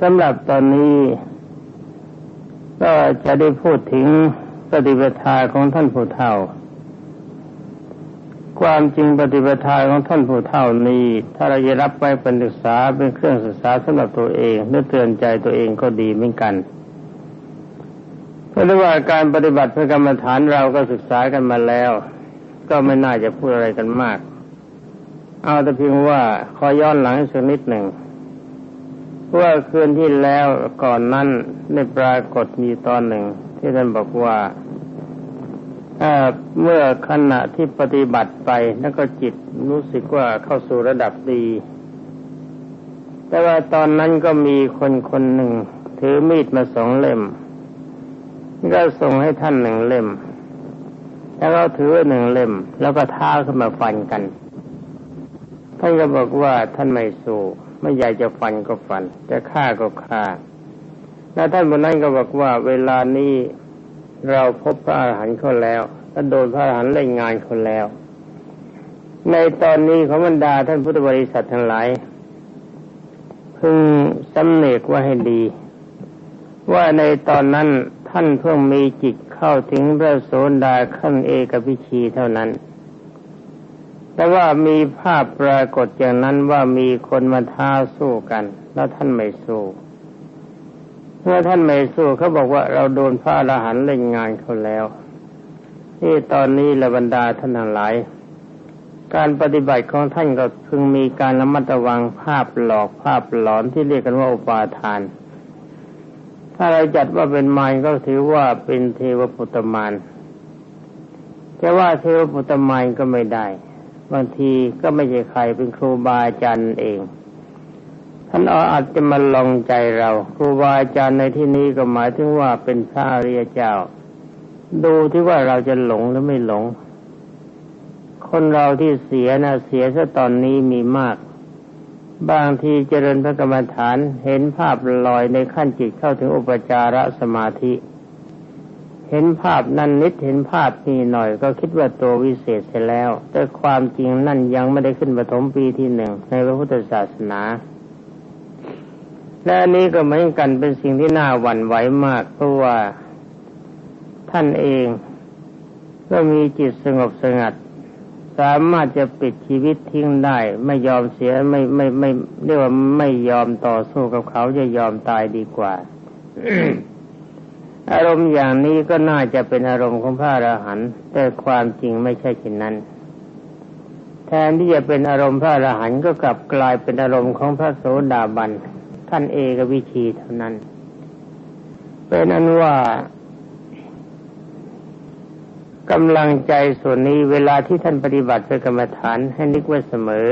สำหรับตอนนี้ก็จะได้พูดถึงปฏิปทาของท่านผู้เฒ่า ความจริงปฏิปทาของท่านผู้เฒ่านี้ ถ้าเราจะรับไปเป็นศึกษาเป็นเครื่องศึกษาสำหรับตัวเองเพื่อเตือนใจตัวเองก็ดีเหมือนกันเพราะว่าการปฏิบัติเพื่อกรรมฐานเราก็ศึกษากันมาแล้ว ก็ไม่น่าจะพูดอะไรกันมาก เอาแต่เพียงว่าขอย้อนหลังสักนิดหนึ่ง ว่าคืนที่แล้วก่อนนั้นได้ปรากฏมีตอนหนึ่ง ที่ท่านบอกว่าเมื่อขณะที่ปฏิบัติไปแล้วก็จิตรู้สึกว่าเข้าสู่ระดับดี แต่ว่าตอนนั้นก็มีคนคนหนึ่ง ถือมีดมาสองเล่ม ก็ส่งให้ท่านหนึ่งเล่ม แล้วก็ถือหนึ่งเล่ม แล้วก็ท้าขึ้นมาฟันกัน ท่านก็บอกว่าท่านไม่สู้ ไม่อยากจะฟันก็ฟัน จะฆ่าก็ฆ่าแล้วท่านบนนั้นก็บอกว่า เวลานี้เราพบพระอาหารหันต์เขาแล้วและโดนพระอาหารหันต์เล่นงานเขาแล้ว ในตอนนี้ขอบรรดาท่านพุทธบริษัททั้งหลายพึงสำเนกว่าให้ดี ว่าในตอนนั้นท่านเพิ่งมีจิตเข้าถึงพระโสดาขั้นเอกพิชีเท่านั้น แต่ว่ามีภาพปรากฏอย่างนั้นว่ามีคนมาท้าสู้กัน แล้วท่านไม่สู้เมื่อท่านไม่สู้เขาบอกว่าเราโดนพระอรหันต์เล่นงานเขาแล้วนี่ตอนนี้ระบรรดาท่านทั้งหลาย การปฏิบัติของท่านก็พึงมีการระมัดระวังภาพหลอกภาพหลอนที่เรียกกันว่าอุปาทาน ถ้าเราจัดว่าเป็นมารก็ถือว่าเป็นเทวปุตตมารจะว่าเทวปุตตมารก็ไม่ได้ บางทีก็ไม่ใช่ใครเป็นครูบาอาจารย์เอง ท่านอาจจะมาลองใจเรา ครูบาอาจารย์ในที่นี้ก็หมายถึงว่าเป็นพระอริยเจ้า ดูที่ว่าเราจะหลงหรือไม่หลง คนเราที่เสียนะเสียซะตอนนี้มีมาก บางทีเจริญพระกรรมฐานเห็นภาพลอยในขั้นจิตเข้าถึงอุปจารสมาธิ เห็นภาพนั่นนิดเห็นภาพนี่หน่อย ก็คิดว่าตัววิเศษเสร็จแล้ว แต่ความจริงนั่นยังไม่ได้ขึ้นปฐมปีที่หนึ่งในพระพุทธศาสนาและอันนี้ก็เหมือนกันเป็นสิ่งที่น่าหวั่นไหวมาก เพราะว่าท่านเองก็มีจิตสงบสงัด สามารถจะปิดชีวิตทิ้งได้ ไม่ยอมเสียไม่ไม่ไม่เรียกว่าไม่ยอมต่อสู้กับเขาจะยอมตายดีกว่า อารมณ์อย่างนี้ก็น่าจะเป็นอารมณ์ของพระอรหันต์แต่ความจริงไม่ใช่เช่นนั้น แทนที่จะเป็นอารมณ์พระอรหันต์ก็กลับกลายเป็นอารมณ์ของพระโสดาบันท่านเอกวิชีเท่านั้นเป็นอันว่ากำลังใจส่วนนี้เวลาที่ท่านปฏิบัติเพื่อกรรมฐานให้นึกไว้เสมอ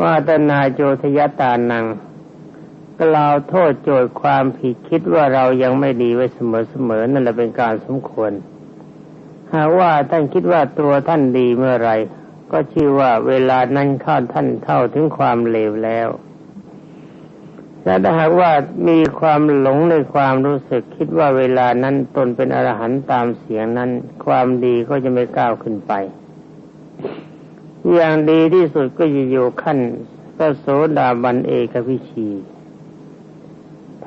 ว่าตนาโจทยตานัง กล่าวโทษโจทย์ความผิดคิดว่าเรายังไม่ดีไว้เสมอๆนั่นแหละเป็นการสมควร หากว่าท่านคิดว่าตัวท่านดีเมื่อไรก็ชื่อว่าเวลานั้นข้าท่านเท่าถึงความเลวแล้วแต่ถ้าหากว่ามีความหลงในความรู้สึกคิดว่าเวลานั้นตนเป็นอรหันต์ตามเสียงนั้น ความดีก็จะไม่ก้าวขึ้นไป อย่างดีที่สุดก็จะอยู่ขั้นพระโสดาบันเอกพิชี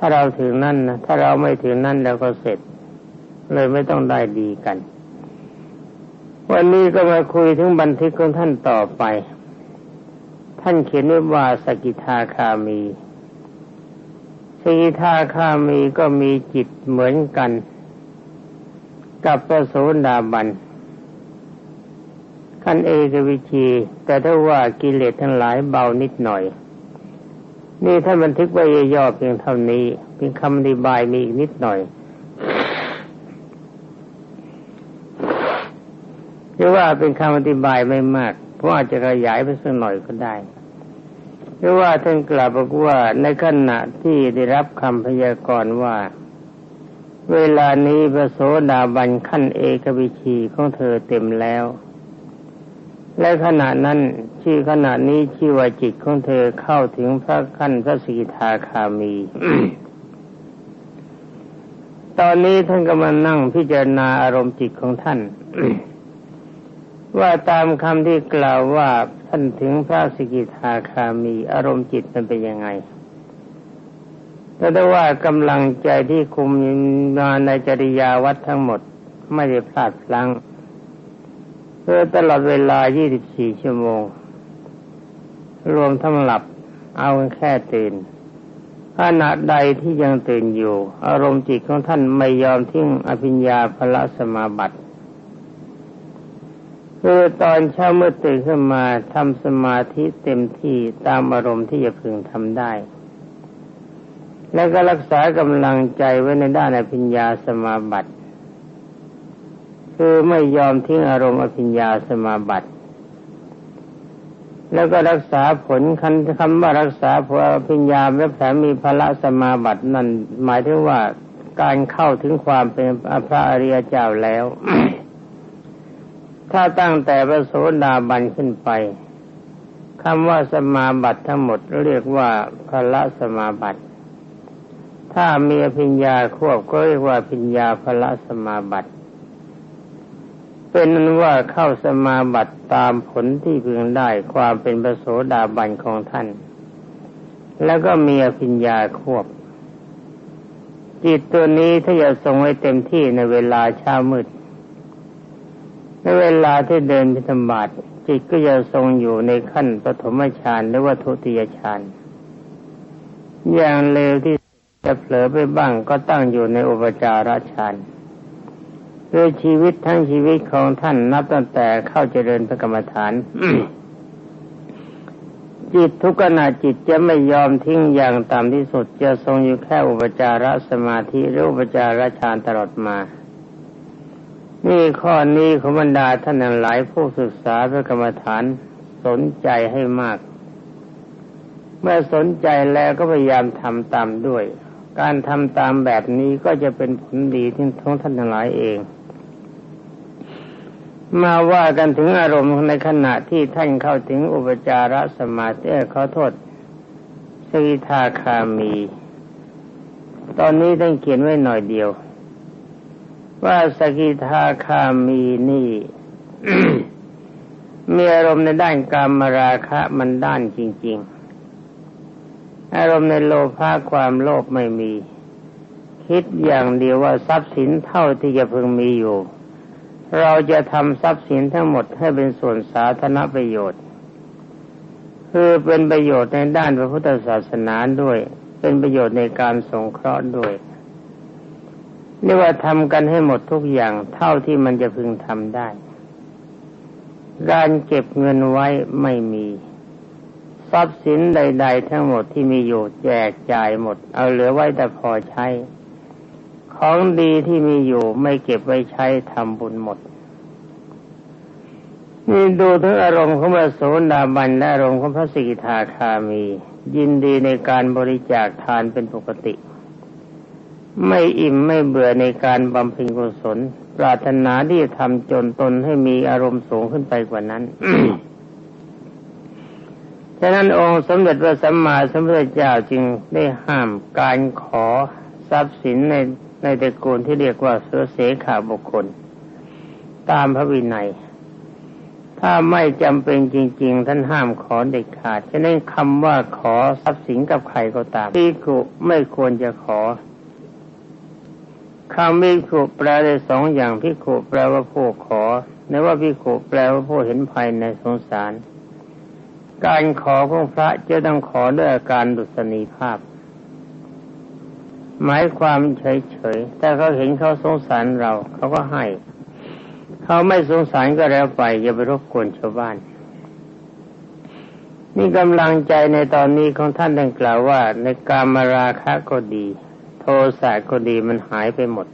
ถ้าเราถึงนั่นนะถ้าเราไม่ถึงนั่นแล้วก็เสร็จ เลยไม่ต้องได้ดีกัน วันนี้ก็มาคุยถึงบันทึกของท่านต่อไป ท่านเขียนไว้ว่าสกิทาคามีสกิทาคามีก็มีจิตเหมือนกัน กับพระโสดาบันขั้นเอกวิชี แต่ถ้าว่ากิเลสทั้งหลายเบานิดหน่อย นี่ท่านบันทึกไว้ย่อเพียงเท่านี้เป็นคำอธิบายมีอีกนิดหน่อยหรือว่าเป็นคำอธิบายไม่มากเพราะอาจจะขยายไปสักหน่อยก็ได้หรือว่าท่านกล่าวบอกว่าในขณะที่ได้รับคำพยากรณ์ว่า เวลานี้พระโสดาบันขั้นเอกวิชีของเธอเต็มแล้ว และขณะนั้นชื่อขณะนี้ชื่อว่าจิตของเธอเข้าถึงพระขั้นพระสีทาคามี ตอนนี้ท่านกำลังนั่งพิจารณาอารมณ์จิตของท่าน ว่าตามคำที่กล่าวว่าท่านถึงพระสกิทาคามี อารมณ์จิตมันเป็นยังไงแต่ได้ว่ากำลังใจที่คุมมาในจริยาวัดทั้งหมดไม่ได้พลาดพลั้ง เพื่อตลอดเวลา 24 ชั่วโมง รวมทั้งหลับ เอาแค่ตื่นขณะใดที่ยังตื่นอยู่ อารมณ์จิตของท่านไม่ยอมทิ้งอภิญญาพละสมาบัติคือตอนเช้าเมื่อตื่นขึ้นมาทำสมาธิเต็มที่ตามอารมณ์ที่จะพึงทำได้ แล้วก็รักษากำลังใจไว้ในด้านอภิญญาสมาบัติ คือไม่ยอมทิ้งอารมณ์อภิญญาสมาบัติ แล้วก็รักษาผลคันคำว่ารักษาผลอภิญญาและแถมมีพละสมาบัตินั่นหมายถึงว่าการเข้าถึงความเป็นพระอริยเจ้าแล้ว ถ้าตั้งแต่พระโสดาบันขึ้นไปคำว่าสมาบัติทั้งหมดเรียกว่าพละสมาบัติ ถ้ามีพิญญาควบก็เรียกว่าพิญญาพละสมาบัติ เป็นนั้นว่าเข้าสมาบัติตามผลที่พึงได้ความเป็นพระโสดาบันของท่าน แล้วก็มีพิญญาควบ จิตตัวนี้ถ้าจะทรงไว้เต็มที่ในเวลาเช้ามืด ในเวลาที่เดินพิธบาตจิตก็จะทรงอยู่ในขั้นปฐมฌานหรือว่าทุติยฌานอย่างเร็วที่จะเผลอไปบ้างก็ตั้งอยู่ในอุปจาระฌาน ด้วยชีวิตทั้งชีวิตของท่านนับตั้งแต่เข้าเจริญพระกรรมฐานจิตทุกขณะจิตจะไม่ยอมทิ้งอย่างต่ำที่สุด จะทรงอยู่แค่อุปจารสมาธิหรืออุปจารฌานตลอดมา นี่ข้อนี้ของบรรดาท่านหลายผู้ศึกษาพระกรรมฐานสนใจให้มาก เมื่อสนใจแล้วก็พยายามทำตามด้วย การทำตามแบบนี้ก็จะเป็นผลดีที่ทั้งท่านทั้งหลายเอง มาว่ากันถึงอารมณ์ในขณะที่ท่านเข้าถึงอุปจารสมาธิเขาโทษสีทาคามี ตอนนี้ท่านเขียนไว้หน่อยเดียว ว่าสกิทาคามีนี่มีอารมณ์ในด้านกามราคะมันด้านจริง ๆ อารมณ์ในโลภะความโลภไม่มี คิดอย่างเดียวว่าทรัพย์สินเท่าที่จะพึงมีอยู่ เราจะทำทรัพย์สินทั้งหมดให้เป็นส่วนสาธารณประโยชน์ คือเป็นประโยชน์ในด้านพระพุทธศาสนาด้วย เป็นประโยชน์ในการสงเคราะห์ด้วยเรียกว่าทำกันให้หมดทุกอย่างเท่าที่มันจะพึงทำได้ การเก็บเงินไว้ไม่มี ทรัพย์สินใด ๆ ทั้งหมดที่มีอยู่แจกจ่ายหมด เอาเหลือไว้แต่พอใช้ ของดีที่มีอยู่ไม่เก็บไว้ใช้ทำบุญหมด นี่ดูถึงอารมณ์ของพระโสดาบันและอารมณ์ของพระสิกขาคามี ยินดีในการบริจาคทานเป็นปกติ ไม่อิ่มไม่เบื่อในการบำเพ็ญกุศล ปรารถนาที่ทำจนตนให้มีอารมณ์สูงขึ้นไปกว่านั้นฉะนั้นองค์สมเด็จพระสัมมาสัมพุทธเจ้าจึงได้ห้ามการขอทรัพย์สินใน ในตระกูลที่เรียกว่าเสือเสขาบุคคล ตามพระวินัย ถ้าไม่จำเป็นจริง ๆ ท่านห้ามขอเด็ดขาดฉะนั้นคำว่าขอทรัพย์สินกับใครก็ตามที่คุไม่ควรจะขอคำพิขุแปลได้สองอย่างพิขุแปลว่าผู้ขอในว่าพิขุแปลว่าผู้เห็นภายในสงสาร การขอของพระจะต้องขอด้วยอาการดุษณีภาพ หมายความเฉยๆ แต่เขาเห็นเขาสงสารเรา เขาก็ให้ เขาไม่สงสารก็แล้วไป อย่าไปรบกวนชาวบ้าน นี่กำลังใจในตอนนี้ของท่านดังกล่าวว่า ในการมาราคะก็ดี โทสะก็ดีมันหายไปหมด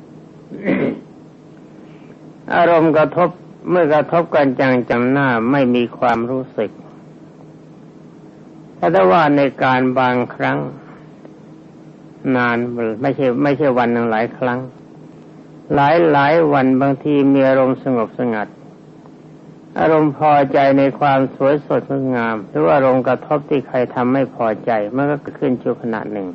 อารมณ์กระทบเมื่อกระทบกันจังจังหน้าไม่มีความรู้สึกถ้าว่าในการบางครั้ง นานไม่ใช่ไม่ใช่วันหนึ่งหลายครั้ง หลายหลายวันบางทีมีอารมณ์สงบสงัด อารมณ์พอใจในความสวยสดงดงาม หรือว่าอารมณ์กระทบที่ใครทำไม่พอใจมันก็ขึ้นชั่วขณะหนึ่ง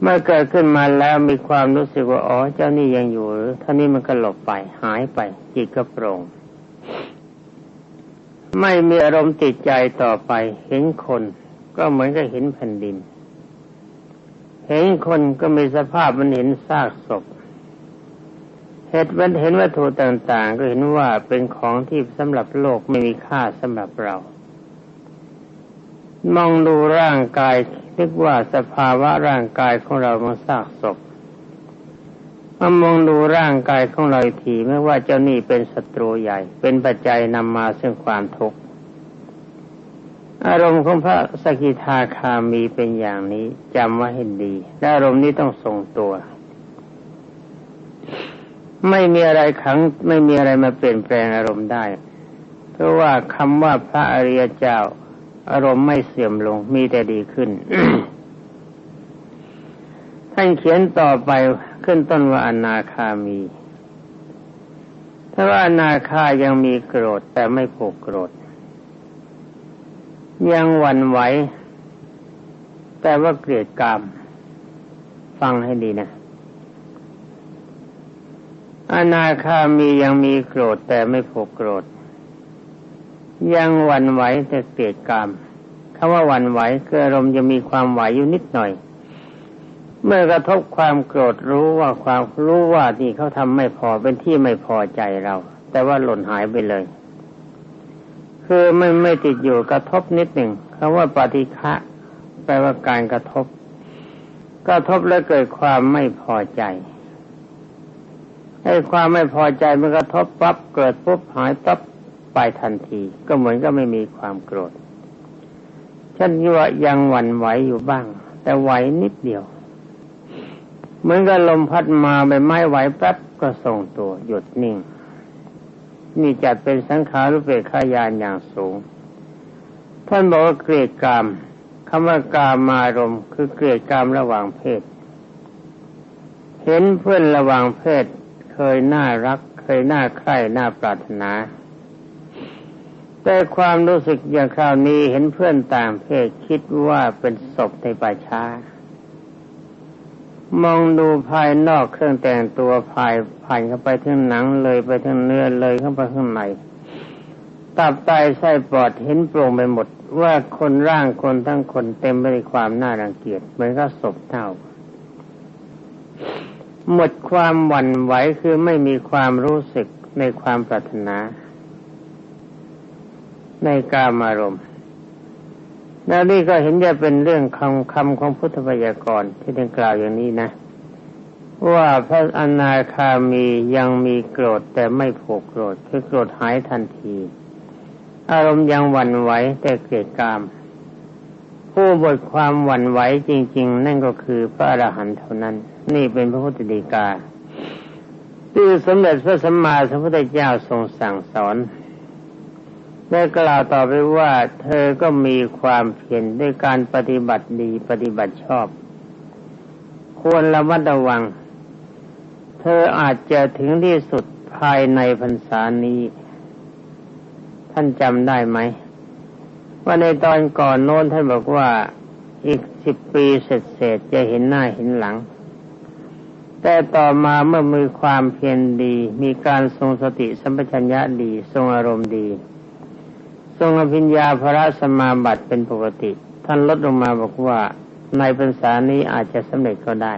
เมื่อเกิดขึ้นมาแล้วมีความรู้สึกว่าอ๋อเจ้านี่ยังอยู่หรือท่านี้มันก็หลบไปหายไปจิตก็โปร่งไม่มีอารมณ์ติดใจต่อไปเห็นคน ก็เหมือนกับเห็นแผ่นดิน เห็นคนก็มีสภาพมันเห็นซากศพเห็นวันเห็นวัตถุต่าง ๆ ก็เห็นว่าเป็นของที่สำหรับโลกไม่มีค่าสำหรับเรา มองดูร่างกายนึกว่าสภาวะร่างกายของเรามันซากศพมามองดูร่างกายของเราทีไม่ว่าเจ้านี่เป็นศัตรูใหญ่ เป็นปัจจัยนำมาซึ่งความทุกข์ อารมณ์ของพระสกิทาคามีเป็นอย่างนี้จำไว้ให้ดีและอารมณ์นี้ต้องทรงตัว ไม่มีอะไรขัง ไม่มีอะไรมาเปลี่ยนแปลงอารมณ์ได้ เพราะว่าคำว่าพระอริยเจ้า อารมณ์ไม่เสื่อมลงมีแต่ดีขึ้นท่านเขียนต่อไปขึ้นต้นว่าอนาคามีถ้าว่าอนาคายังมีโกรธแต่ไม่ผูกโกรธ ยังหวั่นไหว แต่ว่าเกลียดกรรมฟังให้ดีนะ อนาคามียังมีโกรธแต่ไม่ผูกโกรธ ยังหวั่นไหวแต่เกลียดกรรมคำว่าหวั่นไหวคืออารมณ์จะมีความไหวอยู่นิดหน่อย เมื่อกระทบความโกรธรู้ว่าความรู้ว่านี่เขาทำไม่พอเป็นที่ไม่พอใจเรา แต่ว่าหล่นหายไปเลย คือไม่ไม่ติดอยู่กระทบนิดหนึ่งคำว่าปฏิฆะแปลว่าการกระทบ กระทบแล้วเกิดความไม่พอใจให้ความไม่พอใจมันกระทบปั๊บเกิดปุ๊บหายปั๊บไปทันที ก็เหมือนก็ไม่มีความโกรธฉันว่ายังหวั่นไหวอยู่บ้าง แต่ไหวนิดเดียว เหมือนกับลมพัดมาใบไม้ไหวแป๊บก็ทรงตัวหยุดนิ่ง นี่จัดเป็นสังขารุเปกขายานอย่างสูง ท่านบอกว่าเกลียดกรรมคำว่ากามารมคือเกลียดกรรมระหว่างเพศ เห็นเพื่อนระหว่างเพศ เคยน่ารัก เคยน่าใคร่น่าปรารถนา แต่ความรู้สึกอย่างคราวนี้เห็นเพื่อนต่างเพศคิดว่าเป็นศพในป่าช้า มองดูภายนอกเครื่องแต่งตัวภายผ่านเข้าไปถึงหนังเลยไปถึงเนื้อเลยเข้าไปข้างในตับไตไส้ปอดเห็นโปร่งไปหมด ว่าคนร่างคนทั้งคนเต็มไปด้วยความน่ารังเกียจเหมือนกับศพเท่า หมดความหวั่นไหวคือไม่มีความรู้สึกในความปรารถนา ในกามารมณ์ แล้วนี่ก็เห็นจะเป็นเรื่องคำคำของพุทธพยากรณ์ที่ได้กล่าวอย่างนี้นะ ว่าพระอนาคามียังมีโกรธแต่ไม่ผูกโกรธคือโกรธหายทันที อารมณ์ยังหวั่นไหวแต่เกลียดกาม ผู้บทความหวั่นไหวจริง ๆ นั่นก็คือพระอรหันต์เท่านั้น นี่เป็นพระพุทธดีกาที่สมเด็จพระสัมมาสัมพุทธเจ้าทรงสั่งสอน ได้กล่าวต่อไปว่าเธอก็มีความเพียรด้วยการปฏิบัติดีปฏิบัติชอบ ควรระมัดระวัง เธออาจจะถึงที่สุดภายในพรรษานี้ ท่านจำได้ไหม ว่าในตอนก่อนโน้นท่านบอกว่าอีกสิบปีเสร็จเสร็จจะเห็นหน้าเห็นหลัง แต่ต่อมาเมื่อมีความเพียรดี มีการทรงสติสัมปชัญญะดี ทรงอารมณ์ดี ทรงอภิญญาพระสมาบัติเป็นปกติ ท่านลดลงมาบอกว่าในพรรษานี้อาจจะสำเร็จก็ได้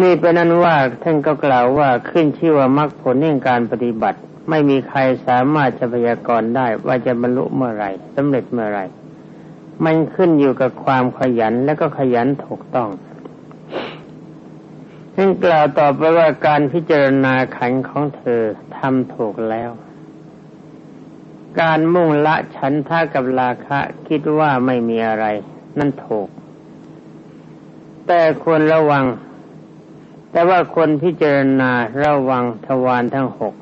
นี่เป็นนั้นว่าท่านก็กล่าวว่าขึ้นชื่อว่ามรรคผลในการปฏิบัติ ไม่มีใครสามารถจะพยากรณ์ได้ว่าจะบรรลุเมื่อไรสำเร็จเมื่อไรมันขึ้นอยู่กับความขยันและก็ขยันถูกต้องท่านกล่าวต่อไปว่าการพิจารณาขันของเธอทำถูกแล้ว การมุ่งละฉันท่ากับราคะคิดว่าไม่มีอะไร นั่นถูก แต่ควรระวัง แต่ว่าคนพิจารณาระวังทวารทั้งหก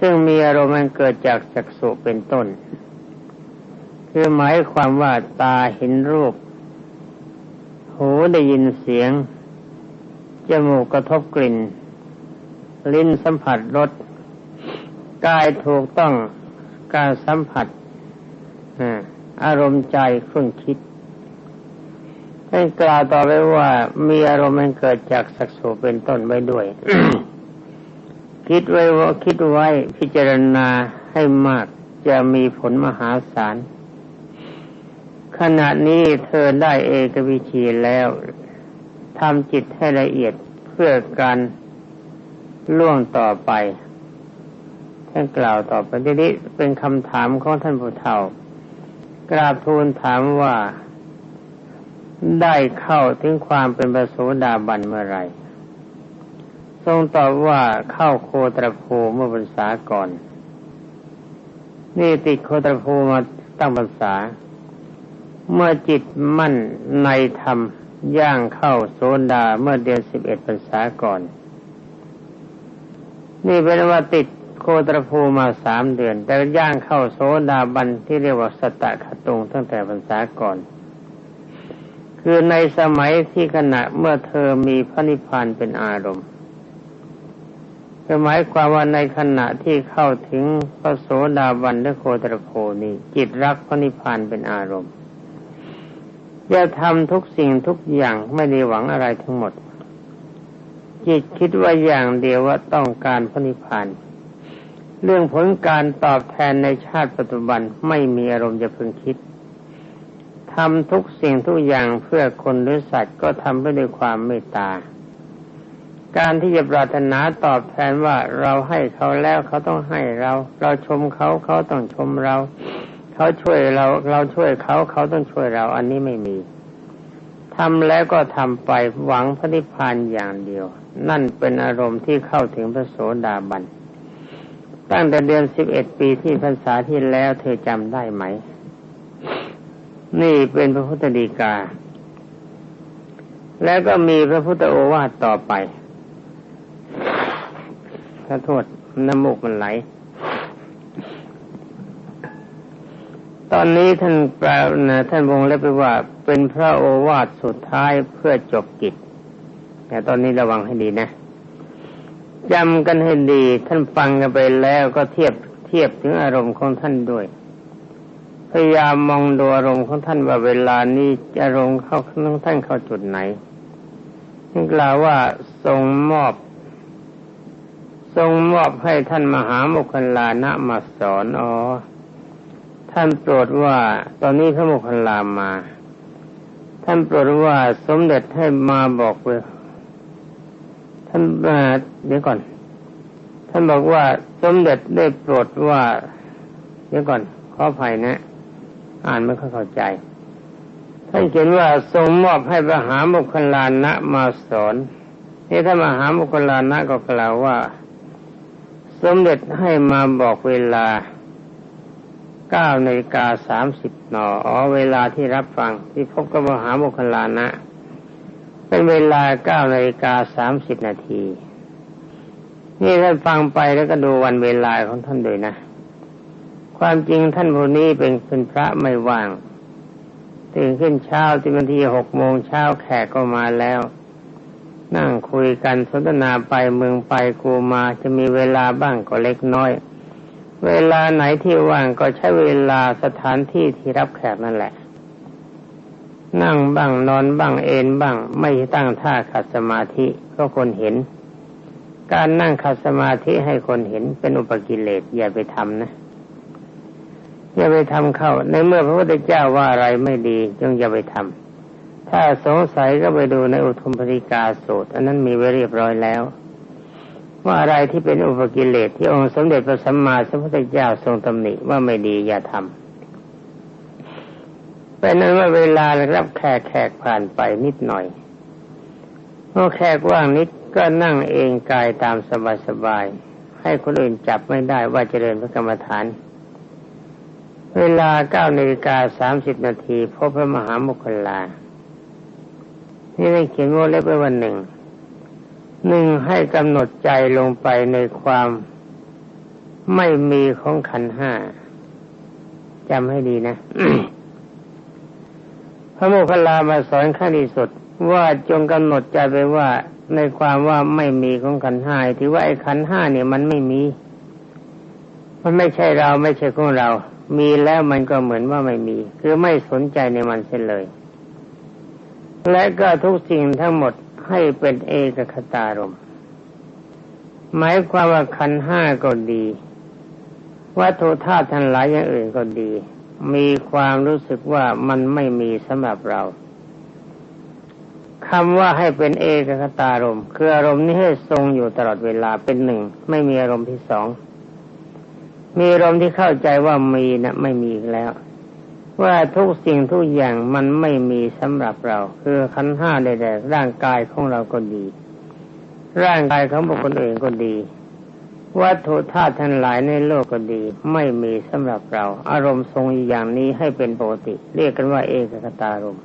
ซึ่งมีอารมณ์เกิดจากจักษุเป็นต้น คือหมายความว่าตาเห็นรูป หูได้ยินเสียง จมูกกระทบกลิ่น ลิ้นสัมผัสรส กายถูกต้องการสัมผัสอารมณ์ใจเคุ้นคิดให้กล่าวต่อไปว่ามีอารมณ์มันเกิดจากสักโสเป็นต้นไว้ด้วย คิดไว้ว่าคิดไว้พิจารณาให้มากจะมีผลมหาศาลขณะนี้เธอได้เอกวิชีแล้วทำจิตให้ละเอียดเพื่อการล่วงต่อไป ท่านกล่าวต่อไปทีนี้เป็นคำถามของท่านผู้เฒ่ากราบทูลถามว่าได้เข้าถึงความเป็นประโสดาบันเมื่อไรทรงตอบว่าเข้าโคตรภูเมื่อพรรษาก่อน นี่ติดโคตรภูมาตั้งพรรษา เมื่อจิตมั่นในธรรมย่างเข้าโซดาเมื่อเดือนสิบเอ็ดพรรษาก่อน นี่เป็นว่าติด โคตรภูมาสามเดือน แต่ย่างเข้าโซดาบันที่เรียกว่าสตะขตุงตั้งแต่พรรษาก่อน คือในสมัยที่ขณะเมื่อเธอมีพระนิพพานเป็นอารมณ์หมายความว่าในขณะที่เข้าถึงพระโสดาบันและโคตรโคนี้จิตรักพระนิพพานเป็นอารมณ์จะทำทุกสิ่งทุกอย่างไม่ได้หวังอะไรทั้งหมด จิตคิดว่าอย่างเดียวว่าต้องการพระนิพพาน เรื่องผลการตอบแทนในชาติปัจจุบันไม่มีอารมณ์จะพึงคิดทำทุกสิ่งทุกอย่างเพื่อคนหรือสัตว์ก็ทำไปด้วยความเมตตา การที่จะปรารถนาตอบแทนว่าเราให้เขาแล้วเขาต้องให้เรา เราชมเขาเขาต้องชมเรา เขาช่วยเราเราช่วยเขาเขาต้องช่วยเรา อันนี้ไม่มีทำแล้วก็ทำไปหวังพระนิพพานอย่างเดียว นั่นเป็นอารมณ์ที่เข้าถึงพระโสดาบัน ตั้งแต่เดือนสิบเอ็ดปีที่พรรษาที่แล้วเธอจำได้ไหม นี่เป็นพระพุทธดีกา แล้วก็มีพระพุทธโอวาทต่อไปถ้าโทษน้ำมูกมันไหล ตอนนี้ท่านแปลนะท่านวงเล็บไปว่า เป็นพระโอวาทสุดท้ายเพื่อจบกิจ แต่ตอนนี้ระวังให้ดีนะ จำกันให้ดี ท่านฟังกันไปแล้วก็เทียบเทียบถึงอารมณ์ของท่านด้วย พยายามมองดูอารมณ์ของท่านว่าเวลานี้อารมณ์เข้าของท่านเข้าจุดไหนท่กล่าวว่าทรงมอบ ทรงมอบให้ท่านมหาโมคคลานะมาสอนอ๋อท่านโปรดว่า ตอนนี้พระโมคคลามา ท่านโปรดว่าสมเด็จให้มาบอกเลย ท่านเดี๋ยวก่อน ท่านบอกว่าสมเด็จได้โปรดว่าเดี๋ยวก่อนขออภัยนะ อ่านไม่ค่อยเข้าใจท่านเขียนว่าทรงมอบให้พระหาโมคคลานะมาสอนนี่ถ้ามหาโมคคลานะก็กล่าวว่า สมเด็จให้มาบอกเวลาเก้านาฬิกาสามสิบนออ๋อเวลาที่รับฟังที่พบกับมหาโมคลานะ เป็นเวลาเก้านาฬิกาสามสิบนาที นี่ท่านฟังไปแล้วก็ดูวันเวลาของท่านด้วยนะ ความจริงท่านผู้นี้เป็นเป็นพระไม่ว่าง ตื่นขึ้นเช้าที่วันทีหกโมงเช้าแขกก็มาแล้ว นั่งคุยกันสนทนาไปเมืองไปกูมาจะมีเวลาบ้างก็เล็กน้อย เวลาไหนที่ว่างก็ใช้เวลาสถานที่ที่รับแขกนั่นแหละ นั่งบ้างนอนบ้างเอนบ้าง ไม่ตั้งท่าขัดสมาธิก็คนเห็น การนั่งขัดสมาธิให้คนเห็นเป็นอุปกิเลสอย่าไปทำนะ อย่าไปทำเข้า ในเมื่อพระพุทธเจ้าว่าอะไรไม่ดีจงอย่าไปทำถ้าสงสัยก็ไปดูในอุทุมปริกาสูตร อันนั้นมีไว้เรียบร้อยแล้ว ว่าอะไรที่เป็นอุปกิเลสที่องค์สมเด็จพระสัมมาสัมพุทธเจ้าทรงตำหนิว่าไม่ดีอย่าทำ เป็นนั้นว่าเวลารับแขกแขกผ่านไปนิดหน่อยเมื่อแขกว่างนิดก็นั่งเองกายตามสบายๆให้คนอื่นจับไม่ได้ว่าเจริญพระกรรมฐาน เวลาเก้านาฬิกาสามสิบนาทีพบพระมหามุคลานี่ได้เขียนว่าเล็บไว้วันหนึ่งหนึ่งให้กำหนดใจลงไปในความไม่มีของขันห้าจำให้ดีนะ พระโมคคัลลามาสอนขั้นที่สุดว่าจงกำหนดใจไปว่าในความว่าไม่มีของขันห้าที่ว่าไอ้ขันห้าเนี่ยมันไม่มี มันไม่ใช่เราไม่ใช่ของเรา มีแล้วมันก็เหมือนว่าไม่มี คือไม่สนใจในมันเสียเลย และก็ทุกสิ่งทั้งหมดให้เป็นเอกคตารมหมายความว่าขันห้าก็ดี วัตถุธาตุทั้งหลายอย่างอื่นก็ดี มีความรู้สึกว่ามันไม่มีสำหรับเราคำว่าให้เป็นเอกคตารมคืออารมณ์นี้ให้ทรงอยู่ตลอดเวลาเป็นหนึ่ง ไม่มีอารมณ์ที่สองมีอารมณ์ที่เข้าใจว่ามีนะไม่มีแล้ว ว่าทุกสิ่งทุกอย่างมันไม่มีสำหรับเรา คือขันห้าใดๆร่างกายของเราก็ดี ร่างกายของบุคคลอื่นก็ดี วัตถุธาตุทั้งหลายในโลกก็ดี ไม่มีสำหรับเรา อารมณ์ทรงอย่างนี้ให้เป็นปกติ เรียกกันว่าเอกคตารม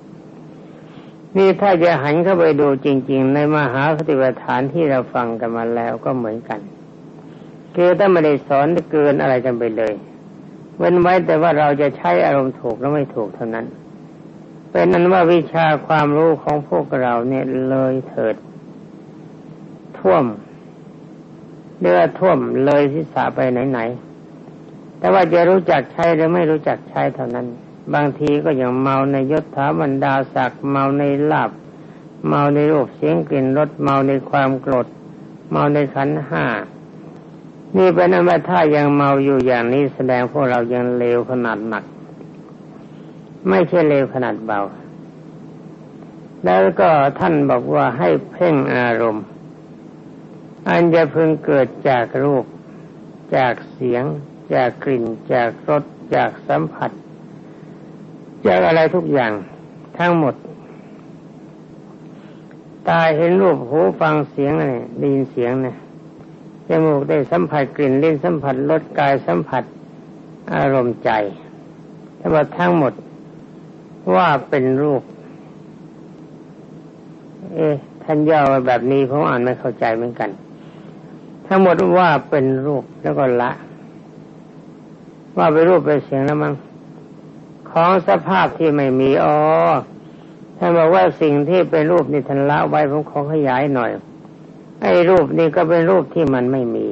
นี่ถ้าจะหันเข้าไปดูจริง ๆ ในมหาปฏิปทานที่เราฟังกันมาแล้วก็เหมือนกันคือถ้าไม่ได้สอนเกินอะไรกันไปเลย เว้นไว้แต่ว่าเราจะใช้อารมณ์ถูกแล้วไม่ถูกเท่านั้น เป็นนั้นว่าวิชาความรู้ของพวกเราเนี่ยเลยเถิด ท่วม เรือท่วมเลยศีรษะไปไหนๆแต่ว่าจะรู้จักใช้หรือไม่รู้จักใช้เท่านั้น บางทีก็อย่างเมาในยศถาบรรดาศักดิ์เมาในลาบเมาในรูปเสียงกลิ่นรสเมาในความโกรธเมาในขันห้านี่เป็นนั้นว่าถ้ายังเมาอยู่อย่างนี้แสดงพวกเรายังเลวขนาดหนัก ไม่ใช่เลวขนาดเบา แล้วก็ท่านบอกว่าให้เพ่งอารมณ์ อันจะพึงเกิดจากรูป จากเสียง จากกลิ่น จากรส จากสัมผัส จากอะไรทุกอย่างทั้งหมด ตาเห็นรูปหูฟังเสียงอะไรได้ยินเสียงนะจมูกได้สัมผัสกลิ่นลิ้นสัมผัสรสกายสัมผัส อารมณ์ใจทั้งหมดทั้งหมดว่าเป็นรูป เอ๊ะท่านย่อแบบนี้ผมอ่านไม่เข้าใจเหมือนกัน ทั้งหมดว่าเป็นรูปแล้วก็ละ ว่าเป็นรูปเป็นเสียงแล้วมั้งของสภาพที่ไม่มีอ๋อท่านบอกว่าสิ่งที่เป็นรูปนี่ท่านละไว้ผมขอขยายหน่อย ไอ้รูปนี่ก็เป็นรูปที่มันไม่มี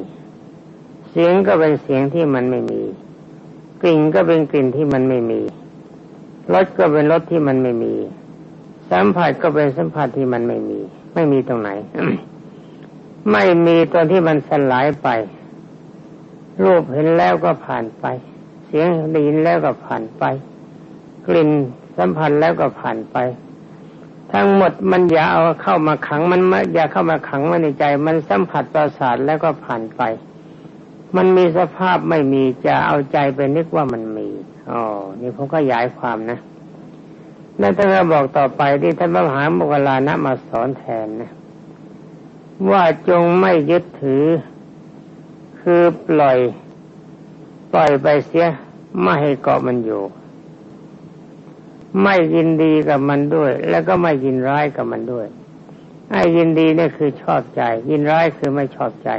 เสียงก็เป็นเสียงที่มันไม่มี กลิ่นก็เป็นกลิ่นที่มันไม่มีรสก็เป็นรสที่มันไม่มี สัมผัสก็เป็นสัมผัสที่มันไม่มี ไม่มีตรงไหน ไม่มีตอนที่มันสลายไป รูปเห็นแล้วก็ผ่านไป เสียงได้ยินแล้วก็ผ่านไป กลิ่นสัมผัสแล้วก็ผ่านไป ทั้งหมดมันอย่าเอาเข้ามาขังมันอย่าเข้ามาขังมันในใจ มันสัมผัสประสาทแล้วก็ผ่านไป มันมีสภาพไม่มีจะเอาใจไปนึกว่ามันมีอ๋อนี่ผมก็ยายความนะนั่นท่านก็บอกต่อไปที่ท่านพระมหาโมกลานะมาสอนแทนนะ ว่าจงไม่ยึดถือ คือปล่อย ปล่อยไปเสียไม่ให้เกาะมันอยู่ ไม่ยินดีกับมันด้วย แล้วก็ไม่ยินร้ายกับมันด้วยไอ้ยินดีนี่คือชอบใจ ยินร้ายคือไม่ชอบใจ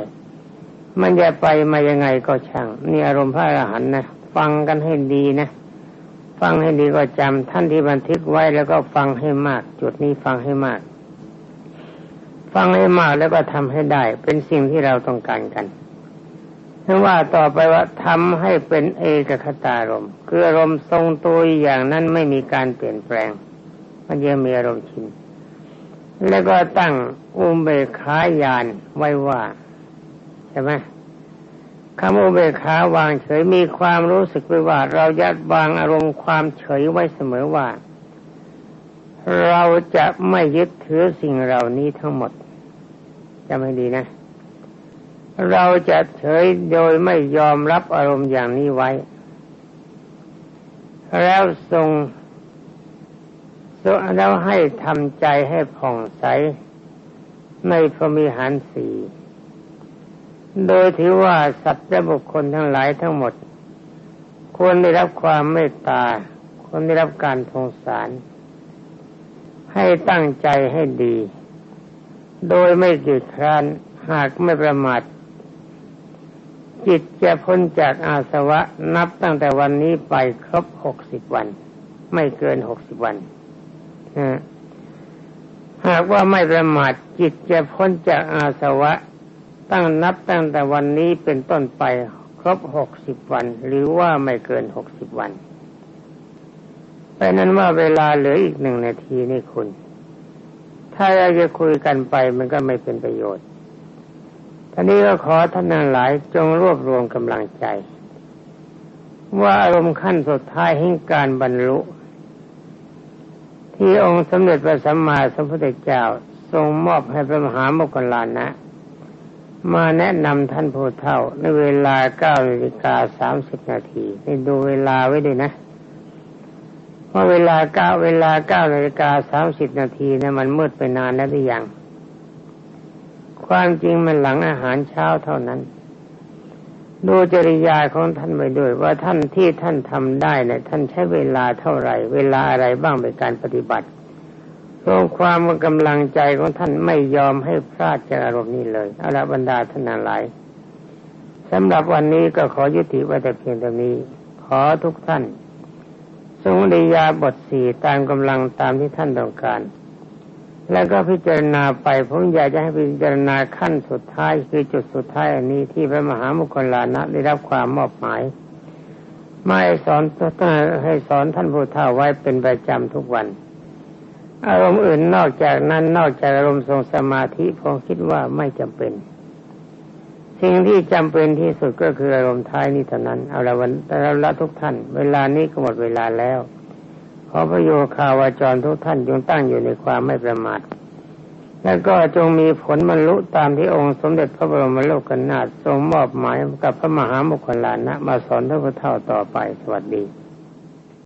มันจะไปมายังไงก็ช่างนี่อารมณ์พระอรหันต์นะฟังกันให้ดีนะฟังให้ดีก็จำท่านที่บันทึกไว้แล้วก็ฟังให้มาก จุดนี้ฟังให้มาก ฟังให้มากแล้วก็ทำให้ได้ เป็นสิ่งที่เราต้องการกันถ้าว่าต่อไปว่าทำให้เป็นเอกคตารมคืออารมณ์ทรงตัวอย่างนั้นไม่มีการเปลี่ยนแปลง มันยังมีอารมณ์ชินแล้วก็ตั้งอุเบกขายานไว้ว่าใช่ไหมคำอุเบกขาวางเฉยมีความรู้สึกไว้ว่า เราจะวางอารมณ์ความเฉยไว้เสมอว่า เราจะไม่ยึดถือสิ่งเหล่านี้ทั้งหมด จำให้ดีนะ เราจะเฉยโดยไม่ยอมรับอารมณ์อย่างนี้ไว้ แล้วทรงแล้วให้ทำใจให้ผ่องใส ในพรมีหารสีโดยถือว่าสัตว์และบุคคลทั้งหลายทั้งหมด ควรได้รับความเมตตา ควรได้รับการทงสาร ให้ตั้งใจให้ดี โดยไม่เกิดครานหากไม่ประมาทจิตจะพ้นจากอาสวะนับตั้งแต่วันนี้ไปครบหกสิบวัน ไม่เกินหกสิบวันหากว่าไม่ประมาทจิตจะพ้นจากอาสวะ ตั้งนับตั้งแต่วันนี้เป็นต้นไปครบหกสิบวัน หรือว่าไม่เกินหกสิบวันเพราะนั้นว่าเวลาเหลืออีกหนึ่งนาทีนี่คุณ ถ้าเราจะคุยกันไปมันก็ไม่เป็นประโยชน์ท่านี้ก็ขอท่านทั้งหลายจงรวบรวมกำลังใจ ว่าอารมณ์ขั้นสุดท้ายแห่งการบรรลุ ที่องค์สมเด็จพระสัมมาสัมพุทธเจ้าทรงมอบให้พระมหาโมคคลานะ มาแนะนำท่านผู้เฒ่าในเวลาเก้านาฬิกาสามสิบนาทีนี่ดูเวลาไว้ด้วยนะ ว่าเวลาเก้าเวลาเก้านาฬิกาสามสิบนาทีเนี่ยมันมืดไปนานแล้วหรือยัง ความจริงมันหลังอาหารเช้าเท่านั้น ดูจริยาของท่านไปด้วย ว่าท่านที่ท่านทำได้เนี่ยท่านใช้เวลาเท่าไหร่ เวลาอะไรบ้างในการปฏิบัติรวมความว่ากำลังใจของท่านไม่ยอมให้พลาดจากอารมณ์นี้เลยอาราบรรดาท่านหลายสำหรับวันนี้ก็ขอยุติไว้แต่เพียงเท่านี้ ขอทุกท่าน ทรงริยาบทสี่ตามกำลังตามที่ท่านต้องการ แล้วก็พิจารณาไปผมอยากจะให้พิจารณาขั้นสุดท้ายคือจุดสุดท้ายอันนี้ที่พระมหามุคลานะได้รับความมอบหมายไม่สอนให้สอนท่านผู้เฒ่าไว้เป็นประจำทุกวัน อารมณ์อื่นนอกจากนั้นนอกจากอารมณ์ทรงสมาธิผมคิดว่าไม่จำเป็น สิ่งที่จำเป็นที่สุดก็คืออารมณ์ท้ายนี้เท่านั้น เอาละวันแต่ละทุกท่าน เวลานี้ก็หมดเวลาแล้ว ขอพระโยคาวาจรทุกท่านจงตั้งอยู่ในความไม่ประมาท และก็จงมีผลบรรลุตามที่องค์สมเด็จพระบรมโลกนาถทรงมอบหมายกับพระมหามคคลลานะมาสอนท่านผู้เท่าต่อไป สวัสดี